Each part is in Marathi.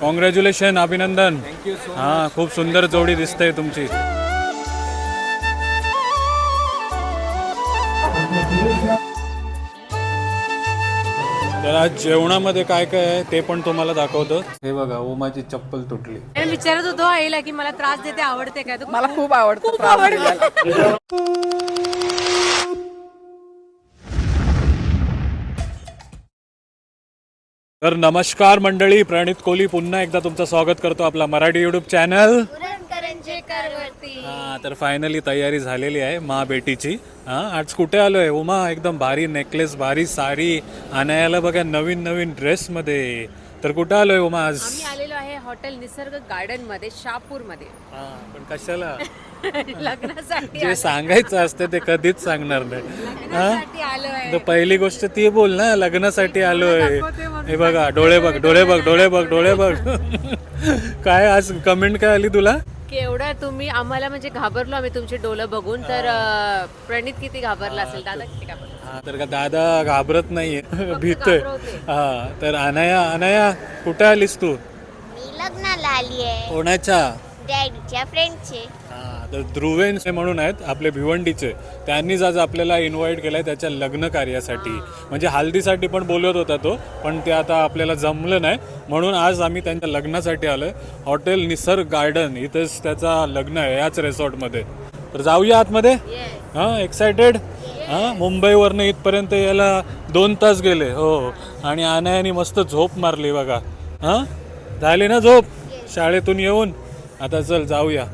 कॉंग्रॅच्युलेशन अभिनंदन हा खूप सुंदर जोडी दिसते तुमची. तर आज जेवणामध्ये काय काय आहे ते पण तुम्हाला दाखवतो. हे बघा ओमाची चप्पल तुटली. मी विचारत होतो आईला की मला त्रास देते आवडते काय? मला खूप आवडतं. तर नमस्कार मंडळी प्रणित कोहली पुन्हा एकदा तुमचं स्वागत करतो आपला मराठी युट्यूब चॅनल हा तर फायनली तयारी झालेली आहे मा बेटीची हा आज कुठे आलोय? उमा एकदम भारी नेकलेस भारी साडी. आणायला बघा नवीन नवीन ड्रेस मध्ये. तर कुठे आलोय उमा आज? आम्ही आलेलो आहे हॉटेल निसर्ग गार्डनमध्ये शापूरमध्ये हा, पण कशाला? लग्नासाठी जे सांगायचं असतं ते कधीच सांगणार नाही. हा? लग्नासाठी तर पहिली गोष्ट ती बोल ना लग्नासाठी आलोय. हे बघा डोळे बघ डोळे बघ डोळे बघ डोळे बघ. काय आज कमेंट काय आली तुला? केवढं तुम्ही आम्हाला म्हणजे घाबरलो आम्ही तुमचे डोलं बघून. तर अं, प्रणित किती घाबरला असेल? दादा किती घाबरला हा तर का दादा घाबरत नाहीये. भीतोय. घाबरवते. हा तर अनाया अनाया कुठे आलीस तू? मी लग्नाला आली आहे कोणाच्या? डॅडीच्या हा तर म्हणून आहेत आपले भिवंडीचे. त्यांनीच आज आपल्याला इन्व्हाइट केलंय त्याच्या लग्न कार्यासाठी. म्हणजे हल्दीसाठी पण बोलत होता तो पण ते आता आपल्याला जमलं नाही. म्हणून आज आम्ही त्यांच्या लग्नासाठी आलोय. हॉटेल निसर्ग गार्डन इथेच त्याचा लग्न आहे याच रेसॉर्टमध्ये. तर जाऊया आतमध्ये? हा एक्सायटेड हा मुंबईवरनं इथपर्यंत यायला दोन तास गेले. हो आणि अनायाने मस्त झोप मारली बघा. हा? झाली ना झोप? शाळेतून येऊन? आता चल जाऊया.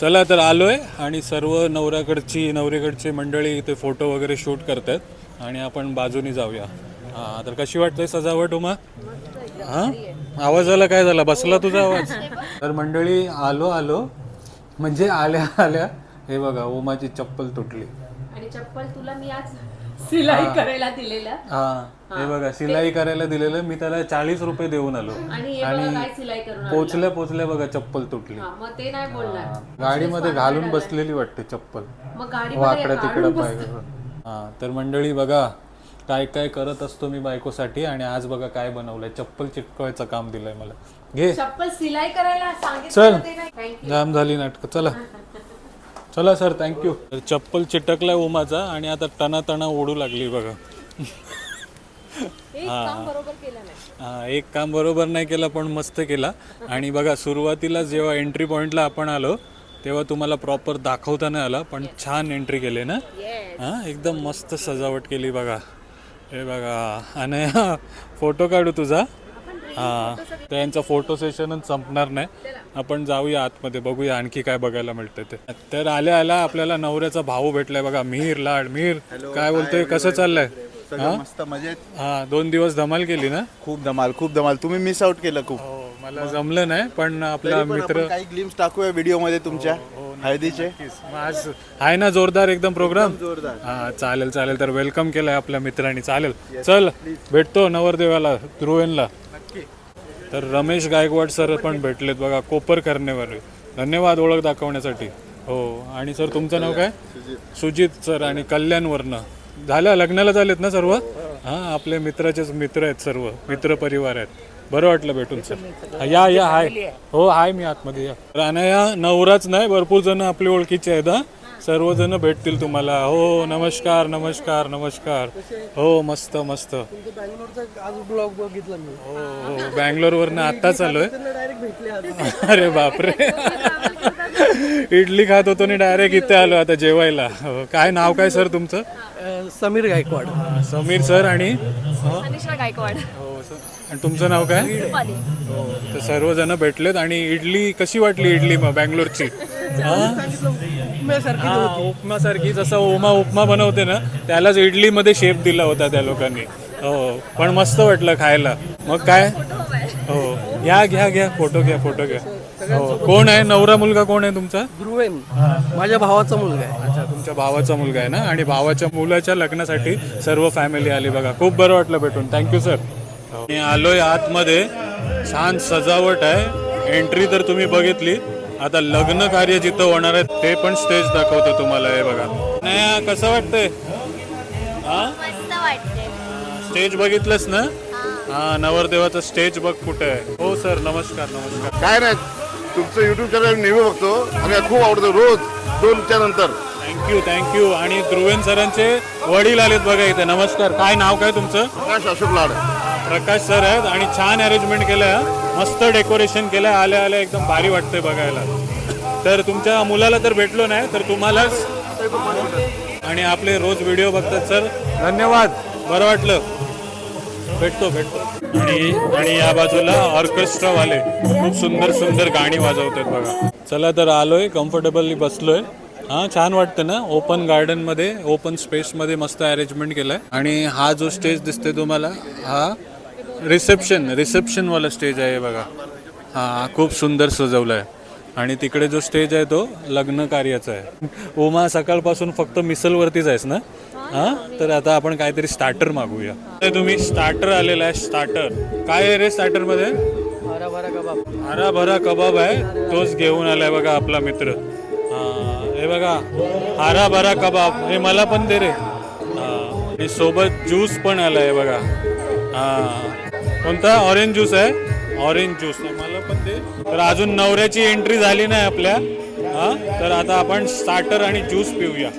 चला तर आलोय आणि सर्व नवऱ्याकडची नवरीकडची मंडळी इथे फोटो वगैरे शूट करतात आणि आपण बाजूनी जाऊया. हा तर कशी वाटते सजावट उमा? हा? आवाज आला काय झाला? बसला तुझा आवाज? तर मंडळी आलो आलो. म्हणजे आल्या आल्या. हे बघा उमाची चप्पल तुटली. आणि चप्पल तुला मी आज सिलाई करायला दिलेला. हा. हे. बघा सिलाई करायला दिलेलं मी त्याला चाळीस रुपये देऊन आलो. आणि हे बघा काय सिलाई करून आणलं. पोचल्या पोचल्या बघा चप्पल तुटली. हा, मग ते नाही बोलणार. गाडीमध्ये घालून बसलेली वाटते चप्पल. मग गाडी वाकडं तिकडं पाहिजे हा तर मंडळी बघा काय काय करत असतो मी बायकोसाठी आणि आज बघा काय बनवलंय. चप्पल चिटकवायचं काम दिलंय मला. घे. चप्पल सिलाई करायला सांगितलं चल. ते नाही. जाम झाली नाटक. चला. चला सर. थँक्यू चप्पल चिटकलाय उमाचा आणि आता टना टना ओढू लागली बघा. एक काम बरोबर केलं नाही. हा, एक काम बरोबर नाही केलं पण मस्त केला. आणि बघा सुरुवातीला जेव्हा एंट्री पॉईंटला आपण आलो तेव्हा तुम्हाला प्रॉपर दाखवता नाही आला पण छान एंट्री केली ना. हा एकदम मस्त सजावट केली बघा. हे बघा आणि फोटो काढू तुझा. हा त्यांचा फोटो सेशनच संपणार नाही. आपण जाऊया आतमध्ये बघूया आणखी काय बघायला मिळतं ते. तर आल्या आल्या आपल्याला नवऱ्याचा भाऊ भेटलाय बघा मिहीर लाड. मिहीर काय बोलतोय? कसं चाललंय? सगळं मस्त मजेत. हा दोन दिवस धमाल केली ना? खूप धमाल खूप धमाल. तुम्ही मिस आउट केलं खूप. हो मला जमलं नाही पण आपला तरी पण मित्र आपण काही ग्लिम्स टाकूया व्हिडिओमध्ये तुमच्या हळदीचे. मग आज आहे ना जोरदार एकदम प्रोग्राम जोरदार. हा चालेल चालेल. तर वेलकम केलंय आपल्या मित्रांनी. चालेल. चल भेटतो नवरदेवाला ध्रुवेनला. तर रमेश गायकवाड सर पण भेटलेत बघा कोपर करण्यावर धन्यवाद ओळख दाखवण्यासाठी. हो आणि सर तुमचं नाव काय? सुजित सर आणि कल्याणवरनं. झालं लग्नाला झालेत ना सर्व? हा आपले मित्राचेच मित्र आहेत सर्व. मित्र परिवार आहेत. बरं वाटलं भेटून सर. हा, या या हाय. हो हाय मी आतमध्ये या. राणया नवराच नाही भरपूर जण आपली ओळखीचे आहेत हा. सर्वजण भेटतील तुम्हाला. हो नमस्कार नमस्कार नमस्कार. हो मस्त मस्त. ब्लॉग बघितला मी हो हो. बँगलोरवरनं आत्ताच आलोय आज अरे बापरे. इडली खात होतो आणि डायरेक्ट इथे आलो आता जेवायला. हो, काय नाव काय सर तुमचं? अं, समीर गायकवाड. समीर सर आणि हो, अनिशा गायकवाड. हो, सर. आणि तुमचं नाव काय? हो, तर सर्वजण भेटलेत आणि इडली कशी वाटली इडली मग बँगलोरची? हा? हा, उपमासारखी जसं ओमा उपमा बनवते ना त्यालाच इडलीमध्ये शेप दिला होता त्या लोकांनी. हो पण मस्त वाटलं खायला. मग काय? हो घ्या घ्या घ्या फोटो घ्या फोटो घ्या. हो कोण आहे? नवरा मुलगा कोण आहे तुमचा? ध्रुवेन माझ्या भावाचा मुलगा आहे. अच्छा तुमच्या भावाचा मुलगा आहे ना? आणि भावाच्या मुलाच्या लग्नासाठी सर्व फॅमिली आली बघा. खूप बरं वाटलं भेटून. थँक्यू सर मी आलोय आतमध्ये. छान सजावट आहे. एंट्री तर तुम्ही बघितली. आता लग्न कार्य जिथं होणार आहे ते पण स्टेज दाखवतो तुम्हाला. हे बघा. नाही कसं वाटतंय? हा? मस्त वाटते स्टेज बघितलंस ना? हा. नवरदेवाचं स्टेज बघ कुठे आहे. हो सर नमस्कार नमस्कार. काय नाही तुमचं युट्यूब चॅनल नेहमी बघतो आणि खूप आवडतं रोज दोनच्या नंतर. थँक्यू थँक्यू आणि ध्रुवेन सरांचे वडील आलेत बघा इथे. नमस्कार. काय नाव काय तुमचं? प्रकाश अशोक लाड. प्रकाश सर आहेत आणि छान अरेंजमेंट केलंय हा. मस्त डेकोरेशन केलंय. आल्या आल्या एकदम भारी वाटतंय बघायला. तर तुमच्या मुलाला तर भेटलो नाही तर तुम्हालाच आणि आपले रोज व्हिडिओ बघतात सर. धन्यवाद. बरं वाटलं. भेटतो भेटतो. आणि आणि या बाजूला ऑर्केस्ट्रावाले खूप सुंदर सुंदर गाणी वाजवतात बघा. चला तर आलोय कम्फर्टेबली बसलोय. हा छान वाटतं ना? ओपन गार्डनमध्ये ओपन स्पेसमध्ये मस्त अरेंजमेंट केलंय. आणि हा जो स्टेज दिसतोय तुम्हाला हा रिसेप्शन रिसेप्शनवाला स्टेज आहे बघा. हा खूप सुंदर सजवलं आहे आणि तिकडे जो स्टेज आहे तो लग्न कार्याचा आहे. उमा सकाळपासून फक्त मिसलवरतीच आहेस ना? हा तर आता आपण काहीतरी स्टार्टर मागूया. ते तुम्ही स्टार्टर आलेला आहे स्टार्टर काय आहे रे स्टार्टरमध्ये? हरा भरा कबाब. हरा भरा कबाब आहे. तोच घेऊन आलाय बघा आपला मित्र. हा, हे बघा हरा भरा कबाब. हे मला पण दे रे. हा, आणि सोबत ज्यूस पण आलाय बघा. हा. कोणता? ऑरेंज ज्यूस आहे? Orange juice. मला पण ते. तर अजून नवऱ्याची एंट्री झाली नाही आपल्या. हा? तर आता आपण स्टार्टर आणि ज्यूस पिऊया.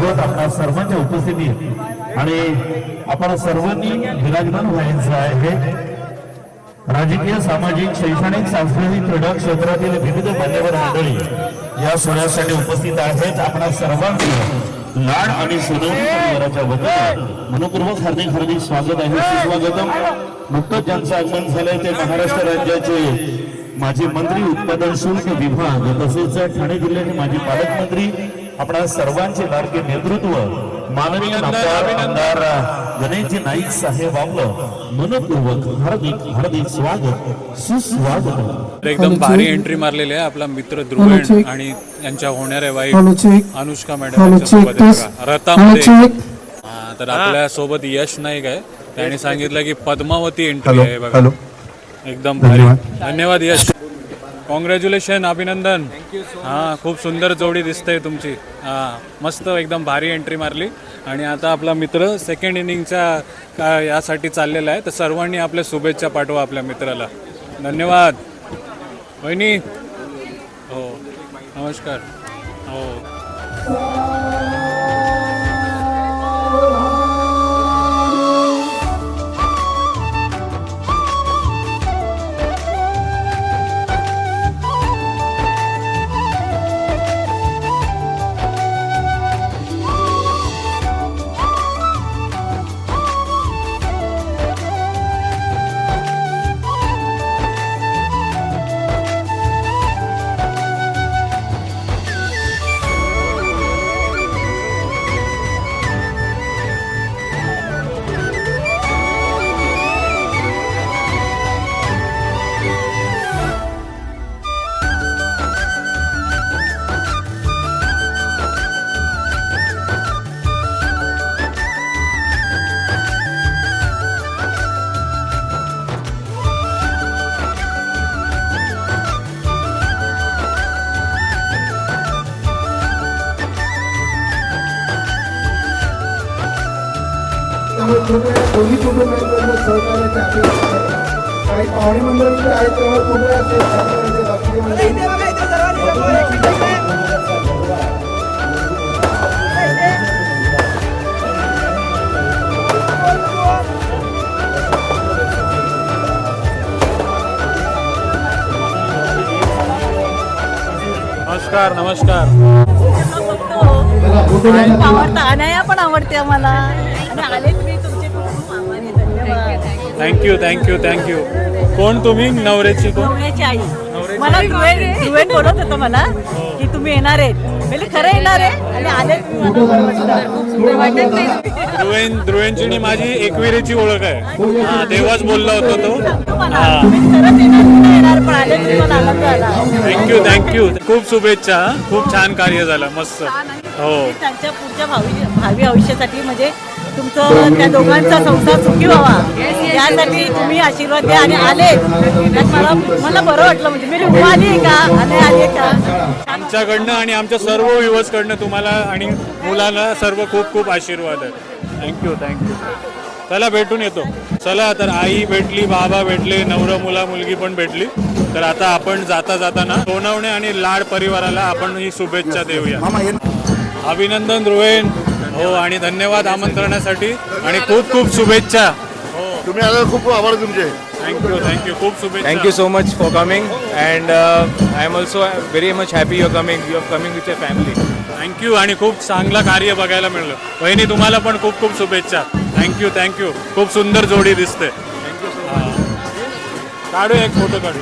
स्वागत आपल्या सर्वांच्या उपस्थितीत आणि आपण सर्वांनी विराजमान व्हायचं आहे. राजकीय सामाजिक शैक्षणिक सांस्कृतिक क्रीडा क्षेत्रातील विविध मान्यवर मंडळी या सोहळ्यासाठी उपस्थित आहेत आपणा सर्वांचे. लाड आणि सोनवणी परिवाराच्या वतीने मनपूर्वक हार्दिक हार्दिक स्वागत आहे. सुस्वागतम. नुकतंच ज्यांचं आगमन झालंय. ते महाराष्ट्र राज्याचे माजी मंत्री उत्पादन शुल्क विभाग तसेच ठाणे जिल्ह्याचे माजी पालकमंत्री आपणा सर्वांचे लाडके नेतृत्व माननीय आमदार आमदार गणेशजी नाईक साहेब आपलं मनपूर्वक हार्दिक हार्दिक स्वागत सुस्वागत एकदम भारी एंट्री मारलेली आहे आपला मित्र ध्रुवेन आणि यांच्या होणाऱ्या वाईफ अनुष्का मॅडम. रथामध्ये हा, तर आपल्यासोबत यश नाईक आहे. त्याने सांगितलं की पद्मावती एंट्री आहे बघा. एकदम भारी. धन्यवाद यश. कॉंग्रॅच्युलेशन अभिनंदन हा खूप सुंदर जोडी दिसते तुमची. हा मस्त एकदम भारी एंट्री मारली. आणि आता आपला मित्र सेकंड इनिंगच्या का यासाठी चाललेला आहे. तर सर्वांनी आपल्या शुभेच्छा पाठवा आपल्या मित्राला. धन्यवाद. वहिनी. हो नमस्कार. हो. काही पाहुणे मंडळ आहेत नमस्कार नमस्कार. आवडतं अनाया पण आवडते आम्हाला. आले आलेच थँक्यू थँक्यू थँक्यू कोण तुम्ही? नवऱ्याची कोण? नवऱ्याची आई. मला बोलत होतं मला की तुम्ही येणार आहेत. म्हणजे खरं येणार आहे आणि आले ध्रुवेन माझी एकविरेची ओळख आहे. हा तेव्हाच बोलला होता तो. हा. थँक्यू थँक्यू खूप शुभेच्छा हा. खूप छान कार्य झालं मस्त. हो. त्यांच्या पुढच्या भावी भावी आयुष्यासाठी म्हणजे तुमचं त्या दोघांचा संसार सुखी व्हावा. यासाठी तुम्ही आशीर्वाद द्या आणि आले. मला मला बरं वाटलं म्हणजे मी रुग्ण आली आहे का? आणि आली आहे का? आमच्याकडनं आणि आमच्या सर्व व्ह्युअर्सकडनं तुम्हाला आणि मुलाला सर्व खूप खूप आशीर्वाद आहे. थँक्यू थँक्यू चला भेटून येतो. चला तर आई भेटली बाबा भेटले नवरा मुला मुलगी पण भेटली. तर आता आपण जाता जाताना सोनवणे आणि लाड परिवाराला आपण ही शुभेच्छा देऊया. अभिनंदन ध्रुवेन. हो आणि धन्यवाद आमंत्रणासाठी. आणि खूप खूप शुभेच्छा. तुम्ही आल्यावर खूप आभार तुमचे. थँक्यू थँक्यू खूप शुभेच्छा. Thank you so much for coming, and uh, I am also very much happy you're coming. You're coming with your family. Thank you आणि खूप चांगलं कार्य बघायला मिळलं. वहिनी तुम्हाला पण खूप खूप शुभेच्छा. थँक्यू थँक्यू खूप सुंदर जोडी दिसते. हा. काढू एक फोटो काढू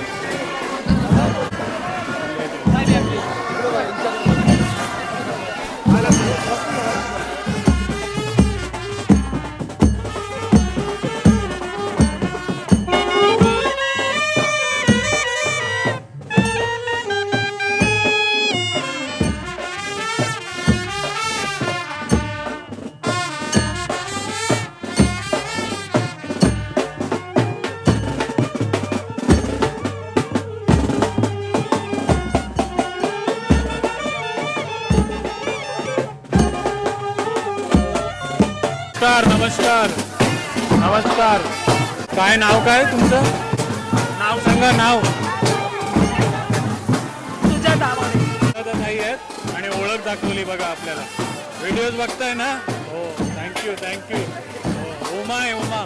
नमस्कार. नमस्कार. काय नाव काय तुमचं? नाव सांगा नाव. तुझ्या नाही आहेत आणि ओळख दाखवली बघा आपल्याला. व्हिडिओज बघताय ना? हो थँक्यू थँक्यू उमा आहे उमा.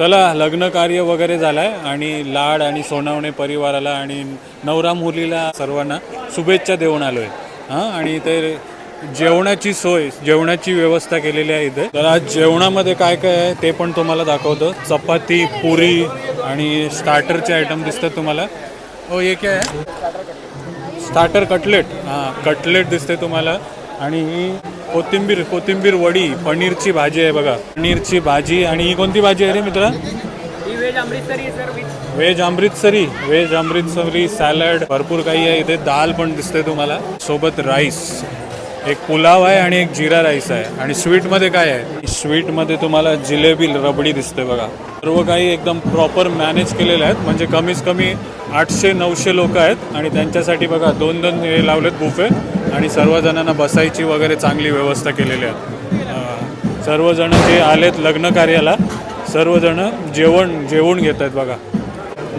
चला लग्न कार्य वगैरे झालंय आणि लाड आणि सोनावणे परिवाराला आणि नवरा मुलीला सर्वांना शुभेच्छा देऊन आलोय. हां आणि ते जेवणाची सोय जेवणाची व्यवस्था केलेली आहे इथे. तर आज जेवणामध्ये काय काय आहे ते पण तुम्हाला दाखवतो. चपाती पुरी आणि स्टार्टरचे आयटम दिसतात तुम्हाला. हो हे काय आहे? स्टार्टर कटलेट हां कटलेट दिसते तुम्हाला. आणि ही कोथिंबीर कोथिंबीर वडी पनीरची भाजी आहे बघा. पनीरची भाजी आणि ही कोणती भाजी आहे रे मित्रा? Veg Amritsari veg. Amritsari. Salad भरपूर काही आहे इथे. दाल पण दिसते तुम्हाला. सोबत राईस. एक पुलाव आहे आणि एक जिरा राईस आहे. आणि स्वीटमध्ये काय आहे? स्वीटमध्ये तुम्हाला जिलेबी रबडी दिसते बघा. सर्व काही एकदम प्रॉपर मॅनेज केलेले आहेत. म्हणजे कमीत कमी आठशे नऊशे लोक आहेत. आणि त्यांच्यासाठी बघा दोन दोन हे लावलेत बुफे आणि सर्वजणांना बसायची वगैरे चांगली व्यवस्था केलेली आहे. सर्वजण जे आलेत लग्न कार्याला सर्वजण जेवण जेवून घेत आहेत बघा.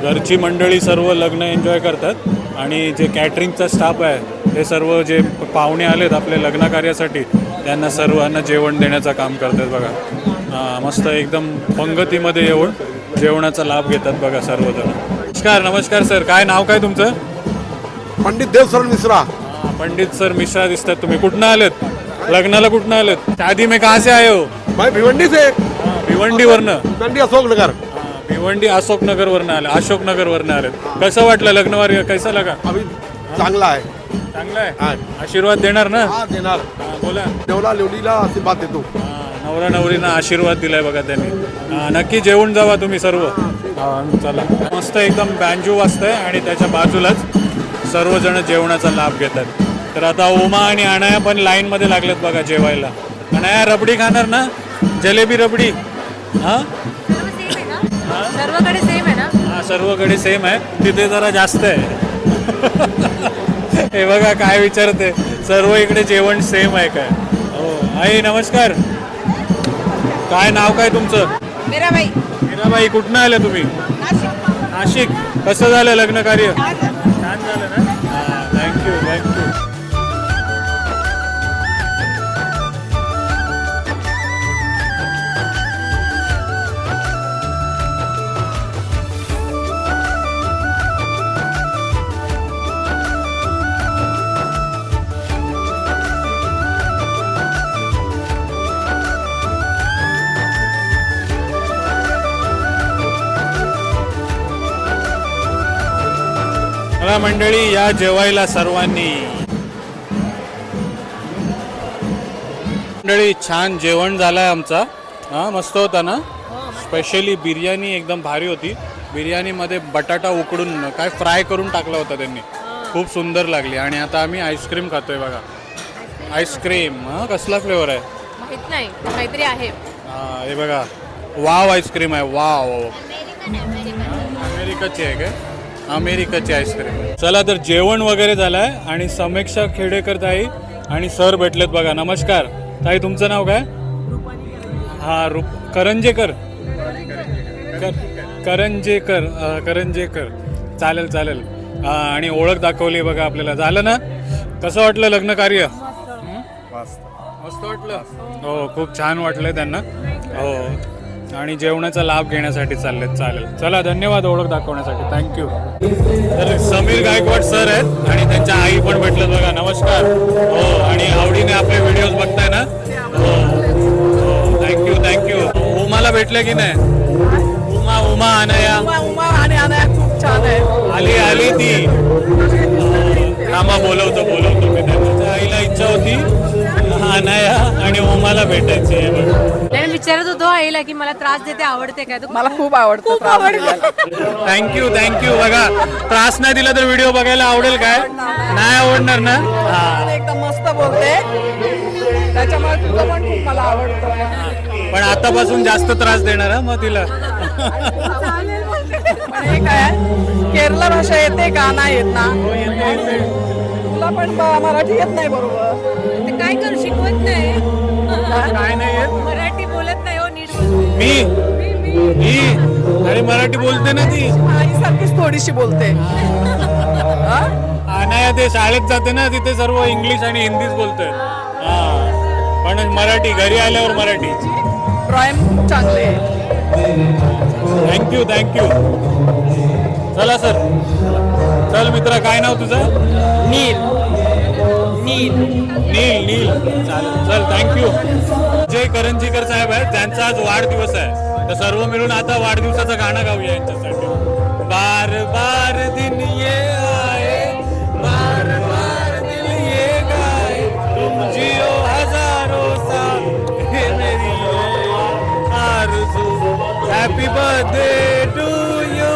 घरची मंडळी सर्व लग्न एन्जॉय करतात आणि जे कॅटरिंगचा स्टाफ आहे हे सर्व जे पाहुणे आलेत आपल्या लग्न कार्यासाठी त्यांना सर्वांना जेवण देण्याचं काम करतात बघा. हां, मस्त एकदम पंगतीमध्ये येऊन जेवणाचा लाभ घेतात बघा सर्वजण. नमस्कार नमस्कार सर. काय नाव काय तुमचं? पंडित देवसरण मिश्रा. पंडित सर मिश्रा दिसतात तुम्ही कुठनं आलेत? लग्नाला कुठनं आलेत? शादी में कहाँ से आए हो? भाई भिवंडी से. हां, भिवंडीवरनं. भिवंडी अशोक नगर भिवंडी अशोकनगरवरनं आले अशोकनगरवरनं आलेत. कसं वाटलं लग्नवार? कैसा लगा? अभी चांगला आहे. चांगलं आहे. आशीर्वाद देणार ना? हा देणार. हा, बोला. देवला लेवलीला आशीर्वाद देतो. हा, नवरा नवरीनं आशीर्वाद दिलाय बघा त्यांनी. हा, नक्की जेवून जावा तुम्ही सर्व. हा, चला. मस्त एकदम बँजू वाजतंय आणि त्याच्या बाजूलाच सर्वजण जेवणाचा लाभ घेतात. तर आता ओमा आणि अनाया पण लाईन मध्ये लागलेत बघा जेवायला. अनाया रबडी खाणार ना? जलेबी रबडी. हा? सर्वकडे सेम आहे ना हा सर्वकडे सेम आहे. तिथे जरा जास्त आहे. हे बघा काय विचारते. सर्व इकडे जेवण सेम आहे काय? हो. आई नमस्कार. काय नाव काय तुमचं? मीराबाई. मीराबाई कुठनं आल्या तुम्ही? नाशिक. कसं झालं लग्न कार्य छान झालं ना? चला मंडळी या जेवायला सर्वांनी. मंडळी छान जेवण झालंय आमचा. हा मस्त होता ना? स्पेशली बिर्याणी एकदम भारी होती. बिर्याणीमध्ये बटाटा उकडून काय फ्राय करून टाकला होता त्यांनी. खूप सुंदर लागली. आणि आता आम्ही आईस्क्रीम खातोय बघा. आईस्क्रीम हा कसला फ्लेवर आहे? माहीत नाही काहीतरी आहे. हा हे बघा. वाव आईस्क्रीम आहे. वाव अमेरिकाची आहे काय? अमेरिकाची आईस्क्रीम चला तर जेवण वगैरे झालंय आणि समीक्षा खेडेकर ताई आणि सर भेटलेत बघा. नमस्कार. ताई तुमचं नाव काय? हा रूप करंजेकर. कर करंजेकर करंजेकर. चालेल चालेल. आणि ओळख दाखवली बघा आपल्याला. झालं ना? कसं वाटलं लग्न कार्य? मस्त. वाटलं? हो खूप छान वाटलं त्यांना. हो. आणि जेवणाचा लाभ घेण्यासाठी चाललेत. चालेल. चला धन्यवाद ओळख दाखवण्यासाठी. थँक्यू तर समीर गायकवाड सर आहेत आणि त्यांच्या आई पण भेटलं बघा. नमस्कार. हो आणि आवडीने आपले व्हिडिओज बघताय ना? हो. हो थँक्यू थँक्यू उमाला भेटले की नाही? उमा उमा अनया. उमा आणि अनाया खूप छान आहे आली आली ती. रामा बोलवतो बोलवतो मी त्यांच्या आईला इच्छा होती अनाया आणि उमाला भेटायची आहे विचारत होतो आईला की मला त्रास देते आवडते काय तू मला खूप आवडतं त्रास द्यायला. थँक्यू थँक्यू बघा त्रास नाही दिला तर व्हिडिओ बघायला आवडेल काय? नाही आवडणार ना? हा. एकदम मस्त बोलते. त्याच्यामुळे तुझं पण खूप मला आवडतं. पण आतापासून जास्त त्रास देणार हा मग तिला. पण हे काय केरला भाषा येते का? नाही येत ना. तुला पण ब- मराठी येत नाही बरोबर. ते काय करू शिकवत नाही. काय? नाही येत. मराठी हो बोलते. मी? ही अरे मराठी बोलते ना ती. आईसारखीच थोडीशी बोलते. अनाया ते शाळेत जाते ना तिथे सर्व इंग्लिश आणि हिंदीच बोलतोय हा. पण मराठी घरी आल्यावर मराठी. ड्रॉइंग खूप चांगले आहे थँक्यू थँक्यू चला सर चल मित्रा काय नाव तुझं? नील. नील नील नील. चालेल चल थँक्यू जय करंजीकर साहेब आहेत. त्यांचा आज वाढदिवस आहे. तर सर्व मिळून आता वाढदिवसाचं गाणं गाऊया यांच्यासाठी. बार बार दिन ये आए बार बार दिल ये गाए. तुम जियो हजारो साल मेरी आरज़ू. Birthday to you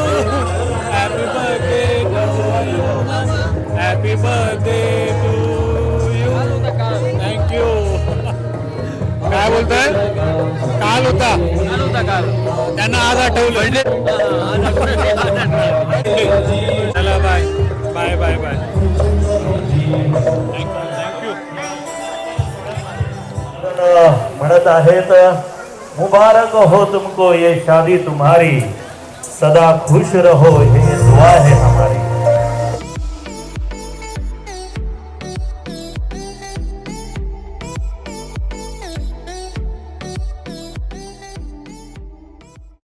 happy birthday to you happy birthday काय बोलतोय? काल होता. त्यांना आज आठवलं. चला बाय. Bye bye bye. म्हणत आहेत मुबारक हो तुमको ये शादी तुम्हारी. सदा खुश रहो ये दुआ है हमारी.